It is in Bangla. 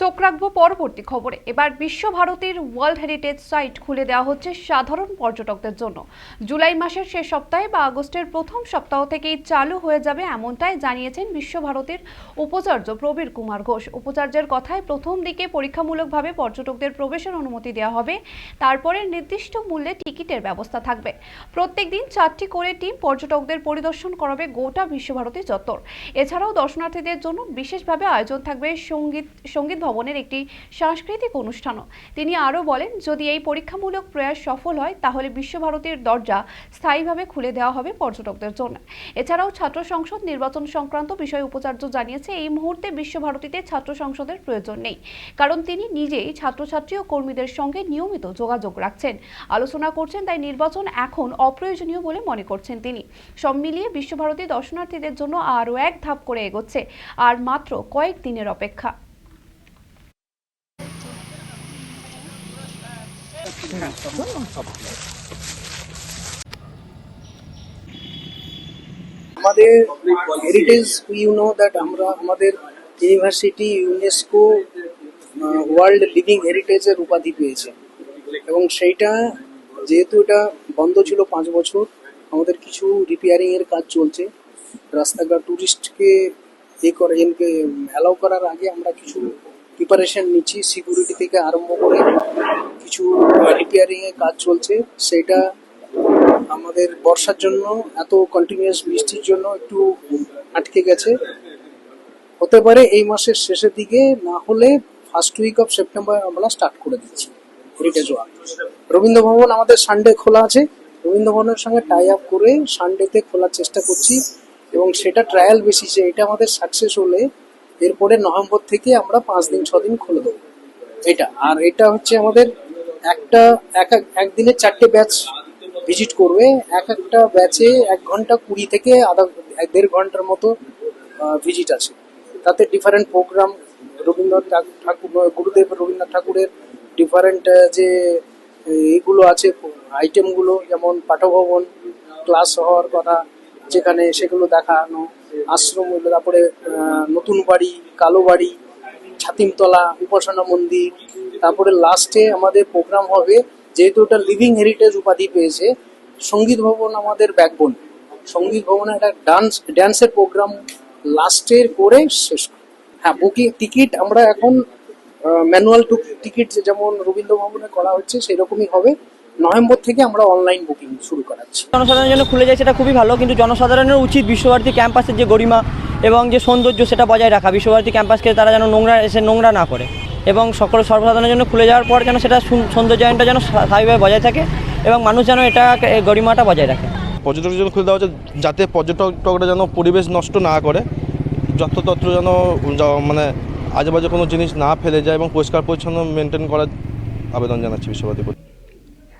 চোখ রাখব পরবর্তী খবরে। এবার বিশ্বভারতীর ওয়ার্ল্ড হেরিটেজ সাইট খুলে দেওয়া হচ্ছে সাধারণ পর্যটকদের জন্য। জুলাই মাসের শেষ সপ্তাহে বা আগস্টের প্রথম সপ্তাহ থেকেই চালু হয়ে যাবে এমনটাই জানিয়েছেন বিশ্বভারতীর উপাচার্য প্রবীর কুমার ঘোষ। উপাচার্যের কথায় প্রথম দিকে পরীক্ষামূলকভাবে পর্যটকদের প্রবেশের অনুমতি দেওয়া হবে। তারপরে নির্দিষ্ট মূল্যে টিকিটের ব্যবস্থা থাকবে। প্রত্যেক দিন চারটি করে টিম পর্যটকদের পরিদর্শন করাবে গোটা বিশ্বভারতী চত্বর। এছাড়াও দর্শনার্থীদের জন্য বিশেষভাবে আয়োজন থাকবে সংগীত সংগীত ভবনের একটি সাংস্কৃতিক অনুষ্ঠানও। তিনি আরও বলেন, যদি এই পরীক্ষামূলক প্রয়াস সফল হয়, তাহলে বিশ্বভারতীর দরজা স্থায়ীভাবে খুলে দেওয়া হবে পর্যটকদের জন্য। এছাড়াও ছাত্র সংসদ নির্বাচন সংক্রান্ত বিষয়ে উপাচার্য জানিয়েছে, এই মুহূর্তে বিশ্বভারতীতে ছাত্র সংসদের প্রয়োজন নেই। কারণ তিনি নিজেই ছাত্রছাত্রী ও কর্মীদের সঙ্গে নিয়মিত যোগাযোগ রাখছেন। আলোচনা করছেন, তাই নির্বাচন এখন অপ্রয়োজনীয় বলে মনে করছেন তিনি। সব মিলিয়ে বিশ্বভারতী দর্শনার্থীদের জন্য আরও এক ধাপ করে এগোচ্ছে, আর মাত্র কয়েক দিনের অপেক্ষা। আমাদের হেরিটেজ ইউ নো দ্যাট আমরা আমাদের ইউনিভার্সিটি ইউনেস্কো ওয়ার্ল্ড লিভিং হেরিটেজের উপাধি পেয়েছে। এবং সেইটা যেহেতু এটা বন্ধ ছিল পাঁচ বছর, আমাদের কিছু রিপেয়ারিং এর কাজ চলছে। রাস্তাঘাট টুরিস্টকে এ করে এনকে অ্যালাউ করার আগে আমরা কিছু প্রিপারেশন নিচ্ছি সিকিউরিটি থেকে আরম্ভ করে কিছু রিপেয়ারিং এর কাজ চলছে, সেটা আমাদের বর্ষার জন্য, এত কন্টিনিউয়াস বৃষ্টির জন্য একটু আটকে গেছে। হতে পারে এই মাসের শেষের দিকে, না হলে ফার্স্ট উইক অফ সেপ্টেম্বর আমরা স্টার্ট করে দিচ্ছি হেরিটেজ ওয়াক রবীন্দ্র ভবন আমাদের সানডে খোলা আছে রবীন্দ্র ভবনের সঙ্গে টাই আপ করে সানডেতে খোলার চেষ্টা করছি, এবং সেটা ট্রায়াল বেসিসে এটা আমাদের সাকসেস হলে এরপরে নভেম্বর থেকে আমরা পাঁচ দিন, ছ দিন খুলে দেবো। এটা, আর এটা হচ্ছে আমাদের একটা, এক এক, একদিনে চারটে ব্যাচ ভিজিট করবে। এক একটা ব্যাচে এক ঘণ্টা কুড়ি থেকে আধা এক দেড় ঘণ্টার মতো ভিজিট আছে। তাতে ডিফারেন্ট প্রোগ্রাম রবীন্দ্রনাথ ঠাক- ঠাকুর, গুরুদেব রবীন্দ্রনাথ ঠাকুরের ডিফারেন্ট যে এইগুলো আছে আইটেমগুলো যেমন পাঠভবন ক্লাস হওয়ার কথা, যেখানে সেগুলো দেখানো, আশ্রম, তারপরে নতুন বাড়ি, কালো বাড়ি ছাতিমতলা, উপাসনা মন্দির, তারপরে লাস্টে আমাদের প্রোগ্রাম হবে, যেহেতু ওটা লিভিং হেরিটেজ উপাধি পেয়েছে, সংগীত ভবন আমাদের ব্যাকবোন সংগীত ভবনে একটা ডান্স ড্যান্সের প্রোগ্রাম লাস্টের করে শেষ হয়। বুকিং টিকিট আমরা এখন ম্যানুয়াল টিকিট যেমন রবীন্দ্র ভবনে করা হচ্ছে, সেরকমই হবে। নভেম্বর থেকে আমরা অনলাইন বুকিং শুরু করাচ্ছি। জনসাধারণের জন্য খুলে যায় সেটা খুবই ভালো, কিন্তু জনসাধারণের উচিত বিশ্বভারতী ক্যাম্পাসের যে গরিমা এবং যে সৌন্দর্য সেটা বজায় রাখা। বিশ্বভারতী ক্যাম্পাসকে তারা যেন নোংরা, এসে নোংরা না করে। এবং সকল সর্বসাধারণের জন্য খুলে যাওয়ার পর যেন সেটা সুন- সৌন্দর্যায়নটা যেন স্থায়ীভাবে বজায় থাকে এবং মানুষ যেন এটা গরিমাটা বজায় রাখে। পর্যটকের জন্য খুলে দেওয়া হচ্ছে যাতে পর্যটকরা যেন পরিবেশ নষ্ট না করে, যত্রতত্র যেন মানে আজেবাজে কোনো জিনিস না ফেলে যায় এবং পরিষ্কার পরিচ্ছন্ন মেনটেন করার আবেদন জানাচ্ছি বিশ্বভারতী